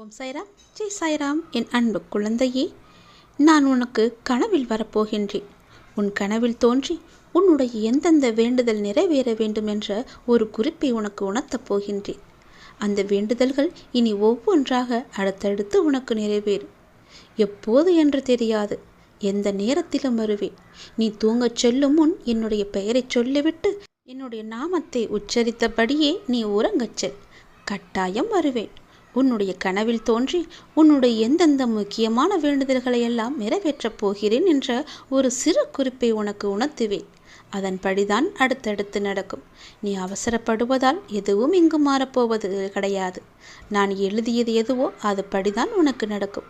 ஓம் சாய்ராம். ஜெய் சாய்ராம். என் அன்பு குழந்தையே நான் உனக்கு கனவில் வரப்போகின்றேன். உன் கனவில் தோன்றி உன்னுடைய எந்தெந்த வேண்டுதல் நிறைவேற வேண்டும் என்ற ஒரு குறிப்பை உனக்கு உணர்த்தப் போகின்றேன். அந்த வேண்டுதல்கள் இனி ஒவ்வொன்றாக அடுத்தடுத்து உனக்கு நிறைவேறும் எப்போது என்று தெரியாது. எந்த நேரத்திலும் வருவேன். நீ தூங்கச் செல்லும் முன் என்னுடைய பெயரைச் சொல்லிவிட்டு என்னுடைய நாமத்தை உச்சரித்தபடியே நீ உறங்கச் செல். கட்டாயம் வருவேன். உன்னுடைய கனவில் தோன்றி உன்னுடைய எந்தெந்த முக்கியமான வேண்டுதல்களை எல்லாம் நிறைவேற்றப் போகிறேன் என்ற ஒரு சிறு குறிப்பை உனக்கு உணர்த்துவேன். அதன்படிதான் அடுத்தடுத்து நடக்கும். நீ அவசரப்படுவதால் எதுவும் இங்கு மாறப்போவது கிடையாது. நான் எழுதியது எதுவோ அதுபடிதான் உனக்கு நடக்கும்.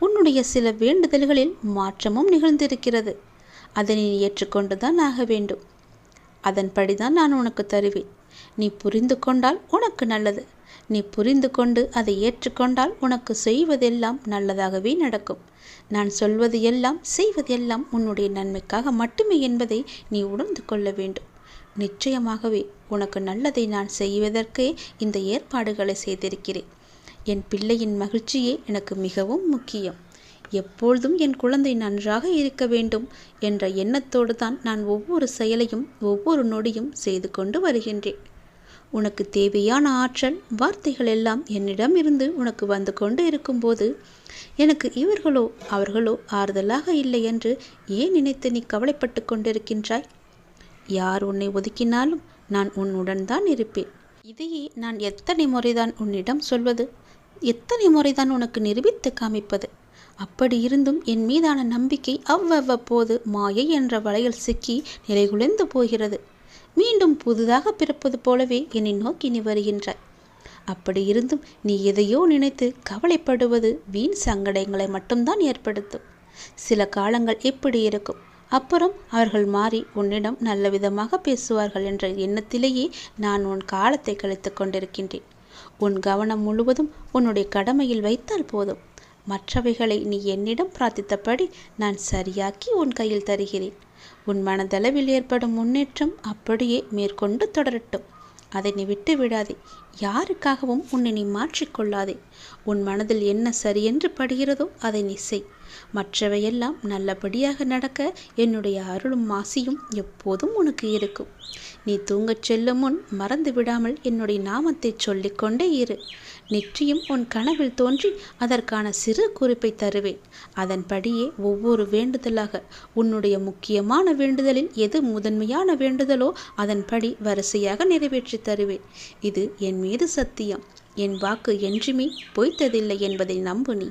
உன்னுடைய சில வேண்டுதல்களில் மாற்றமும் நிகழ்ந்திருக்கிறது. அதை நீ ஏற்றுக்கொண்டுதான் ஆக வேண்டும். அதன்படிதான் நான் உனக்கு தருவேன். நீ புரிந்து கொண்டால் உனக்கு நல்லது. நீ புரிந்து கொண்டு அதை ஏற்றுக்கொண்டால் உனக்கு செய்வதெல்லாம் நல்லதாகவே நடக்கும். நான் சொல்வது எல்லாம் செய்வதெல்லாம் உன்னுடைய நன்மைக்காக மட்டுமே என்பதை நீ உணர்ந்து கொள்ள வேண்டும். நிச்சயமாகவே உனக்கு நல்லதை நான் செய்வதற்கே இந்த ஏற்பாடுகளை செய்திருக்கிறேன். என் பிள்ளையின் மகிழ்ச்சியே எனக்கு மிகவும் முக்கியம். எப்பொழுதும் என் குழந்தை நன்றாக இருக்க வேண்டும் என்ற எண்ணத்தோடு தான் நான் ஒவ்வொரு செயலையும் ஒவ்வொரு நொடியும் செய்து கொண்டு வருகின்றேன். உனக்கு தேவையான ஆற்றல் வார்த்தைகள் எல்லாம் என்னிடம் இருந்து உனக்கு வந்து கொண்டு இருக்கும்போது எனக்கு இவர்களோ அவர்களோ ஆறுதலாக இல்லை என்று ஏன் நினைத்து நீ கவலைப்பட்டு கொண்டிருக்கின்றாய்? யார் உன்னை ஒதுக்கினாலும் நான் உன்னுடன் தான் இருப்பேன். இதையே நான் எத்தனை முறைதான் உன்னிடம் சொல்வது? எத்தனை முறைதான் உனக்கு நிரூபித்து காமிப்பது? அப்படி இருந்தும் என் மீதான நம்பிக்கை அவ்வவ்வப்போது மாயை என்ற வலையில் சிக்கி நிலைகுலைந்து போகிறது. மீண்டும் புதிதாக பிறப்பது போலவே என்னை நோக்கி நீ வருகின்றாய். அப்படி இருந்தும் நீ எதையோ நினைத்து கவலைப்படுவது வீண் சங்கடங்களை மட்டும்தான் ஏற்படுத்தும். சில காலங்கள் எப்படி இருக்கும். அப்புறம் அவர்கள் மாறி உன்னிடம் நல்ல விதமாக பேசுவார்கள் என்ற எண்ணத்திலேயே நான் உன் காலத்தை கழித்து கொண்டிருக்கின்றேன். உன் கவனம் முழுவதும் உன்னுடைய கடமையில் வைத்தால் போதும். மற்றவைகளை நீ என்னிடம் பிரார்த்தித்தபடி நான் சரியாக்கி உன் கையில் தருகிறேன். உன் மனதளவில் ஏற்படும் முன்னேற்றம் அப்படியே மேற்கொண்டு தொடரட்டும். அதை நீ விட்டு விடாதே. யாருக்காகவும் உன்னை நீ மாற்றிக்கொள்ளாதே உன் மனதில் என்ன சரியென்று படுகிறதோ அதை நீ செய். மற்றவையெல்லாம் நல்லபடியாக நடக்க என்னுடைய அருளும் மாசியும் எப்போதும் உனக்கு இருக்கும். நீ தூங்கச் செல்லும் முன் மறந்து விடாமல் என்னுடைய நாமத்தை சொல்லிக்கொண்டே இரு. நிச்சயம் உன் கனவில் தோன்றி அதற்கான சிறு குறிப்பை தருவேன். அதன்படியே ஒவ்வொரு வேண்டுதலாக உன்னுடைய முக்கியமான வேண்டுதலில் எது முதன்மையான வேண்டுதலோ அதன்படி வரிசையாக நிறைவேற்றி தருவேன். இது என் மீது சத்தியம். என் வாக்கு என்றுமே பொய்த்ததில்லை என்பதை நம்பு நீ.